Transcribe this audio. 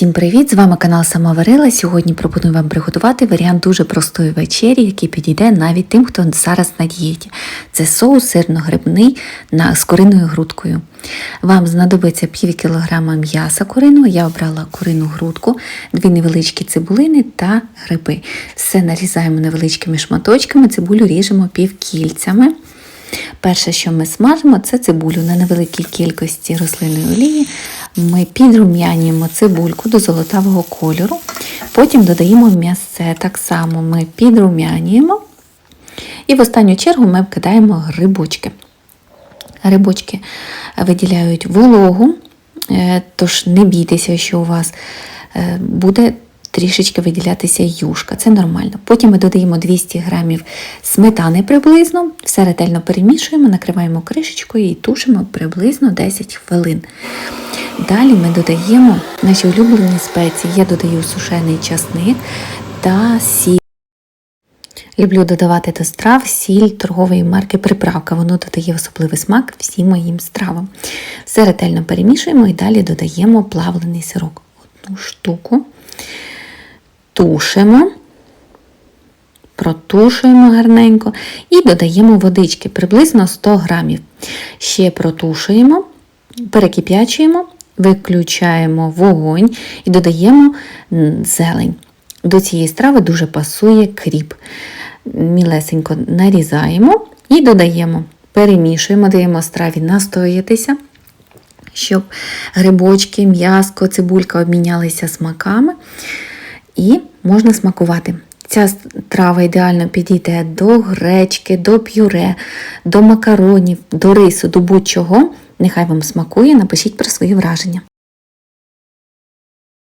Всім привіт! З вами канал Самоварила. Сьогодні пропоную вам приготувати варіант дуже простої вечері, який підійде навіть тим, хто зараз на дієті. Це соус сирно-грибний з куриною грудкою. Вам знадобиться пів кілограма м'яса куриного. Я обрала курину грудку, дві невеличкі цибулини та гриби. Все нарізаємо невеличкими шматочками, цибулю ріжемо півкільцями. Перше, що ми смажимо, це цибулю на невеликій кількості рослинної олії. Ми підрум'янюємо цибульку до золотавого кольору. Потім додаємо м'ясце. Так само ми підрум'янюємо. І в останню чергу ми вкидаємо грибочки. Грибочки виділяють вологу, е, тож не бійтеся, що у вас е, буде трішечки виділятися юшка. Це нормально. Потім ми додаємо 200 грамів сметани приблизно, все ретельно перемішуємо, накриваємо кришечкою і тушимо приблизно 10 хвилин. Далі ми додаємо наші улюблені спеції. Я додаю сушений часник та сіль. Люблю додавати до страв сіль торгової марки приправка. Воно додає особливий смак всім моїм стравам. Все ретельно перемішуємо і далі додаємо плавлений сирок. Одну штуку. Тушимо, протушуємо гарненько і додаємо водички приблизно 100 грамів. Ще протушуємо, перекип'ячуємо, виключаємо вогонь і додаємо зелень. До цієї страви дуже пасує кріп. Мілесенько нарізаємо і додаємо, перемішуємо, даємо страві настоятися, щоб грибочки, м'яско, цибулька обмінялися смаками. І можна смакувати. Ця страва ідеально підійде до гречки, до п'юре, до макаронів, до рису, до будь-чого. Нехай вам смакує, напишіть про свої враження.